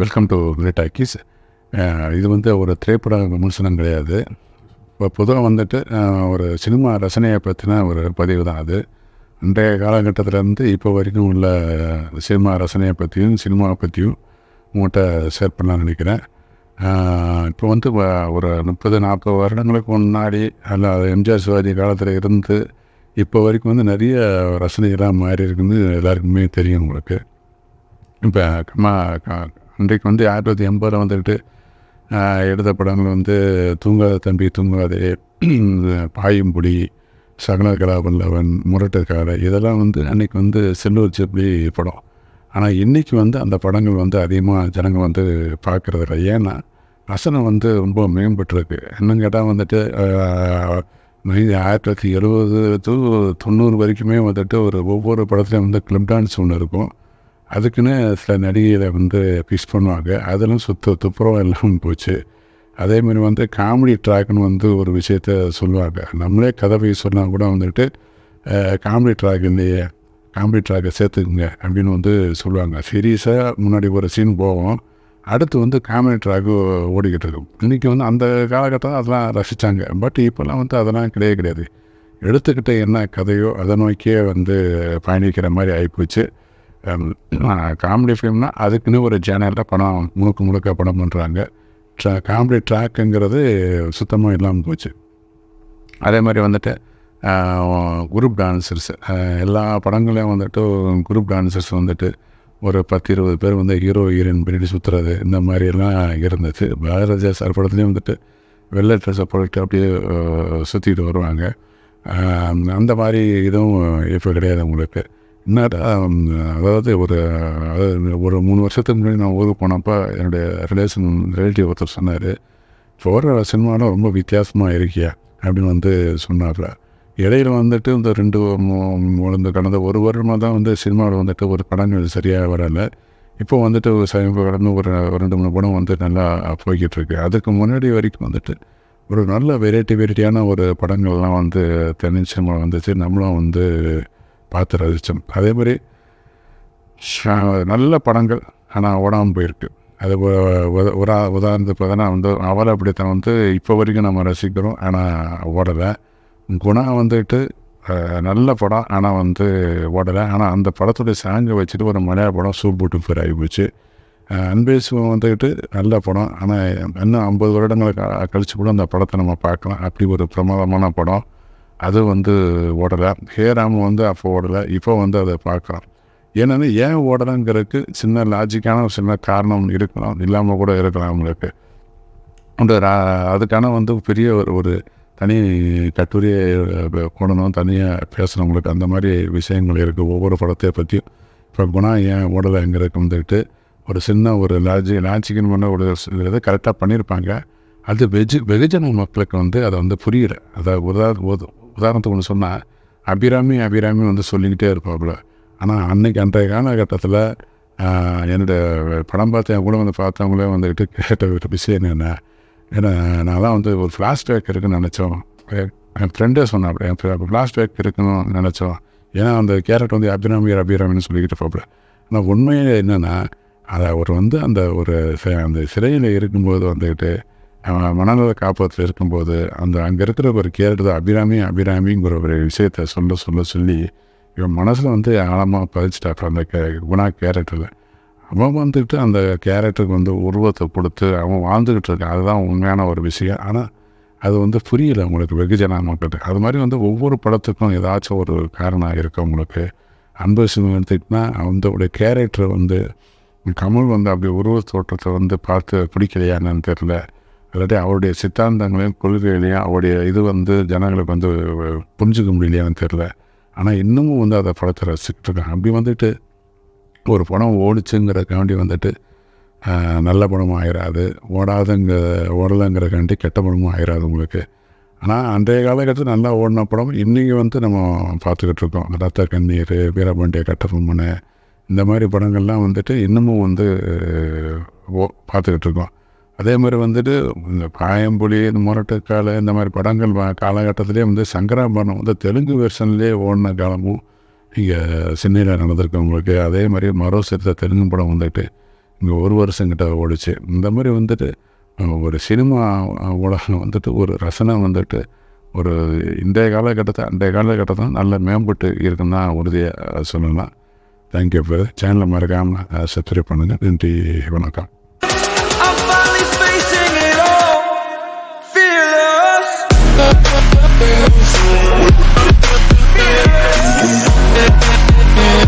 Welcome to great Axis இது வந்து ஒரு திரைப்பட விமர்சனம் கிடையாது. இப்போ பொதுவாக வந்துட்டு ஒரு சினிமா ரசனையை பற்றின ஒரு பதிவு தான் அது. அன்றைய காலகட்டத்திலேருந்து இப்போ வரைக்கும் உள்ள சினிமா ரசனையை பற்றியும் சினிமாவை பற்றியும் உங்கள்கிட்ட ஷேர் பண்ணலாம்னு நினைக்கிறேன். இப்போ வந்து ஒரு முப்பது நாற்பது வருடங்களுக்கு முன்னாடி அல்ல எம்ஜிஆர் சிவாஜி காலத்தில் இருந்து இப்போ வரைக்கும் வந்து நிறைய ரசனைகளாக மாறி இருக்குன்னு எல்லாருக்குமே தெரியும் உங்களுக்கு. இப்போ கம்மா அன்றைக்கு வந்து ஆயிரத்தி தொள்ளாயிரத்தி எண்பதில் வந்துக்கிட்டு எடுத்த படங்கள் வந்து தூங்காத தம்பி தூங்காதே பாயும்புடி சகல கலாபல்லவன் முரட்டுக்காரை இதெல்லாம் வந்து அன்றைக்கி வந்து செல்லூர் செப்பி படம். ஆனால் இன்றைக்கி வந்து அந்த படங்கள் வந்து அதிகமாக ஜனங்க வந்து பார்க்குறதில்ல ஏன்னா ரசனை வந்து ரொம்ப மேம்பட்டுருக்கு என்னன்னு கேட்டால் வந்துட்டு ஆயிரத்தி தொள்ளாயிரத்தி எழுபது டு தொண்ணூறு வரைக்குமே வந்துட்டு ஒரு ஒவ்வொரு படத்துலையும் வந்து கிளிப் டான்ஸ் ஒன்று இருக்கும். அதுக்குன்னு சில நடிகைகளை வந்து ஃபிக்ஸ் பண்ணுவாங்க. அதெல்லாம் சுத்த துப்புரம் எல்லாம் போச்சு. அதே மாதிரி வந்து காமெடி ட்ராக்னு வந்து ஒரு விஷயத்த சொல்லுவாங்க. நம்மளே கதை போய் சொன்னால் கூட வந்துட்டு காமெடி ட்ராக் இல்லையே காமெடி ட்ராக்கை சேர்த்துக்குங்க அப்படின்னு வந்து சொல்லுவாங்க. சீரியஸாக முன்னாடி ஒரு சீன் போவோம். அடுத்து வந்து காமெடி ட்ராக்கு ஓடிக்கிட்டு இருக்கும். இன்றைக்கி வந்து அந்த காலகட்டத்தில் அதெல்லாம் ரசித்தாங்க பட் இப்போல்லாம் வந்து அதெல்லாம் கிடையவே கிடையாது. எடுத்துக்கிட்ட என்ன கதையோ அதை நோக்கியே வந்து பயணிக்கிற மாதிரி ஆகிப்போச்சு காமெடி ஃபிலிம்னா அதுக்குன்னு ஒரு சேனலில் படம் முழுக்க முழுக்க படம் பண்ணுறாங்க ட்ரா காமெடி ட்ராக்குங்கிறது சுத்தமாக இல்லாமல் போச்சு. அதே மாதிரி வந்துட்டு குரூப் டான்சர்ஸ் எல்லா படங்களையும் வந்துட்டு குரூப் டான்சர்ஸ் வந்துட்டு ஒரு பத்து இருபது பேர் வந்து ஹீரோ ஹீரோயின் பின்னாடி சுற்றுறது இந்த மாதிரியெல்லாம் இருந்துச்சு பாரதிய சார் படத்துலேயும் வந்துட்டு வெள்ளை ட்ரெஸ்ஸை போட்டு அப்படியே சுற்றிட்டு வருவாங்க. அந்த மாதிரி இதுவும் இப்போ கிடையாது உங்களுக்கு. அதாவது ஒரு அதாவது ஒரு மூணு வருஷத்துக்கு முன்னாடி நான் ஊருக்கு போனப்போ என்னுடைய ரிலேஷன் ரிலேட்டிவ் ஒருத்தர் சொன்னார் இப்போ வர சினிமாலாம் ரொம்ப வித்தியாசமாக இருக்கியா அப்படின்னு வந்து சொன்னார் இடையில வந்துட்டு இந்த ரெண்டு மூ- இந்த கடந்த ஒரு வருடமாக தான் வந்து சினிமாவில் வந்துட்டு ஒரு படங்கள் சரியாக வரலை. இப்போ வந்துட்டு ஒரு சமீப கடந்து ஒரு ரெண்டு மூணு படம் வந்து நல்லா போய்கிட்டுருக்கு அதுக்கு முன்னாடி வரைக்கும் வந்துட்டு ஒரு நல்ல வெரைட்டி வெரைட்டியான ஒரு படங்கள்லாம் வந்து தென்னின் சினிமா வந்துச்சு. நம்மளும் வந்து பார்த்து ரசித்தோம் அதே மாதிரி நல்ல படங்கள் ஆனால் ஓடாமல் போயிருக்கு. அது ஒ- ஒரு உதாரணத்துக்கு பார்த்தோன்னா வந்து அவளை அப்படித்தான் வந்து இப்போ வரைக்கும் நம்ம ரசிக்கிறோம் ஆனால் ஓடலை. குணா வந்துட்டு நல்ல படம் ஆனால் வந்து ஓடலை. ஆனால் அந்த படத்துடைய சாங்கை வச்சுட்டு ஒரு மலையாள படம் சூப்பூட்டு டூப்பர் ஆகி போச்சு. அன்பேசுவம் வந்துக்கிட்டு நல்ல படம். ஆனால் இன்னும் ஐம்பது வருடங்கள் கழித்து கூட அந்த படத்தை நம்ம பார்க்கலாம். அப்படி ஒரு பிரமாதமான படம். அது வந்து ஓடலை. ஹேராம் வந்து அப்போ ஓடலை. இப்போ வந்து அதை பார்க்குறோம் ஏன்னா ஏன் ஓடலைங்கிறதுக்கு சின்ன லாஜிக்கான ஒரு சின்ன காரணம் இருக்கலாம். இல்லாமல் கூட இருக்கலாம் அவங்களுக்கு அந்த அதுக்கான வந்து பெரிய ஒரு ஒரு தனி கட்டுரையை போடணும். தனியாக பேசுகிறவங்களுக்கு அந்த மாதிரி விஷயங்கள் இருக்குது ஒவ்வொரு படத்தை பற்றியும் இப்போ குணா ஏன் ஓடலைங்கிறதுக்கு வந்துட்டு ஒரு சின்ன ஒரு லாஜி லாஜிக்கின் பண்ண ஒரு இதை கரெக்டாக பண்ணியிருப்பாங்க. அது வெஜ் வெகுஜன மக்களுக்கு வந்து அதை வந்து புரியலை. அதை உதா உதாரணத்துக்கு ஒன்று சொன்னால் அபிராமி அபிராமி வந்து சொல்லிக்கிட்டே இருப்பாப்புல. ஆனால் அன்னைக்கு அன்றைய காலகட்டத்தில் என்னுடைய படம் பார்த்தேன் கூட வந்து பார்த்தவங்களே வந்துக்கிட்டு கேட்ட ஒரு விஷயம் என்னென்ன ஏன்னா நான்லாம் வந்து ஒரு ஃப்ளாஷ்பேக் இருக்குன்னு நினச்சோம். என் ஃப்ரெண்டே சொன்னாப்புல என் ஃப்ளாஷ்பேக் இருக்குன்னு நினச்சோம். ஏன்னா அந்த கேரக்டர் வந்து அபிராமி அபிராமின்னு சொல்லிக்கிட்டு இருப்பாப்புல. ஆனால் உண்மையே என்னென்னா அதை அவர் வந்து அந்த ஒரு அந்த சிறையில் இருக்கும்போது வந்துக்கிட்டு மனநல காப்பகத்தில் இருக்கும்போது அந்த அங்கே இருக்கிற ஒரு கேரக்டர் அபிராமி அபிராமிங்கிற ஒரு விஷயத்த சொல்ல சொல்ல சொல்லி இவன் மனசில் வந்து ஆழமாக பதிச்சிட்டாப்ப அந்த கே குணா கேரக்டரில். அவன் வந்துட்டு அந்த கேரக்டருக்கு வந்து உருவத்தை கொடுத்து அவன் வாழ்ந்துக்கிட்டு இருக்கான். அதுதான் உண்மையான ஒரு விஷயம். ஆனால் அது வந்து புரியல உங்களுக்கு வெகுஜன மக்களுக்கு அது மாதிரி வந்து ஒவ்வொரு படத்துக்கும் ஏதாச்சும் ஒரு காரணம் இருக்குது உங்களுக்கு? அன்பு சிவம் எடுத்துக்கிட்டா அவனுடைய கேரக்டர் வந்து கமல் வந்து அப்படி உருவ தோற்றத்தை வந்து பார்த்து பிடிக்கலையா என்னன்னு தெரில இல்லாட்டி அவருடைய சித்தாந்தங்களையும் கொள்கைகளையும் அவருடைய இது வந்து ஜனங்களுக்கு வந்து புரிஞ்சுக்க முடியலையான்னு தெரில ஆனால் இன்னமும் வந்து அதை படத்தை ரசிக்கிட்டு இருக்காங்க. அப்படி வந்துட்டு ஒரு படம் ஓடிச்சுங்கிறக்காண்டி வந்துட்டு நல்ல படமும் ஆயிராது ஓடாதுங்க ஓடலைங்கிறக்காண்டி கெட்ட படமும் ஆயிராது உங்களுக்கு. ஆனால் அன்றைய காலகட்டத்தில் நல்லா ஓடின படம் இன்றைக்கி வந்து நம்ம பார்த்துக்கிட்டு இருக்கோம். ரத்த கண்ணீர் வீரபாண்டிய கட்டபொம்மனை இந்த மாதிரி படங்கள்லாம் வந்துட்டு இன்னமும் வந்து ஓ பார்த்துக்கிட்டு இருக்கோம். அதே மாதிரி வந்துட்டு இந்த காயம்புலி இந்த முரட்டுக்கால இந்த மாதிரி படங்கள் காலகட்டத்திலே வந்து சங்கராபரணம் வந்து தெலுங்கு வெர்ஷன்லேயே ஓடின காலமும் இங்கே சென்னையில் நடந்திருக்கவங்களுக்கு அதே மாதிரி மரோ சிறுத்த தெலுங்கு படம் வந்துட்டு இங்கே ஒரு வருஷம் கிட்ட ஓடிச்சு. இந்த மாதிரி வந்துட்டு ஒரு சினிமா உலகம் வந்துட்டு ஒரு ரசனை வந்துட்டு ஒரு இன்றைய காலகட்டத்தை அன்றைய காலகட்டத்தை நல்ல மேம்பட்டு இருக்குன்னு தான் உறுதியாக சொல்லலாம். தேங்க்யூ சேனலை மறக்காமல் சப்ஸ்கிரைப் பண்ணுங்கள் நன்றி வணக்கம். Yeah.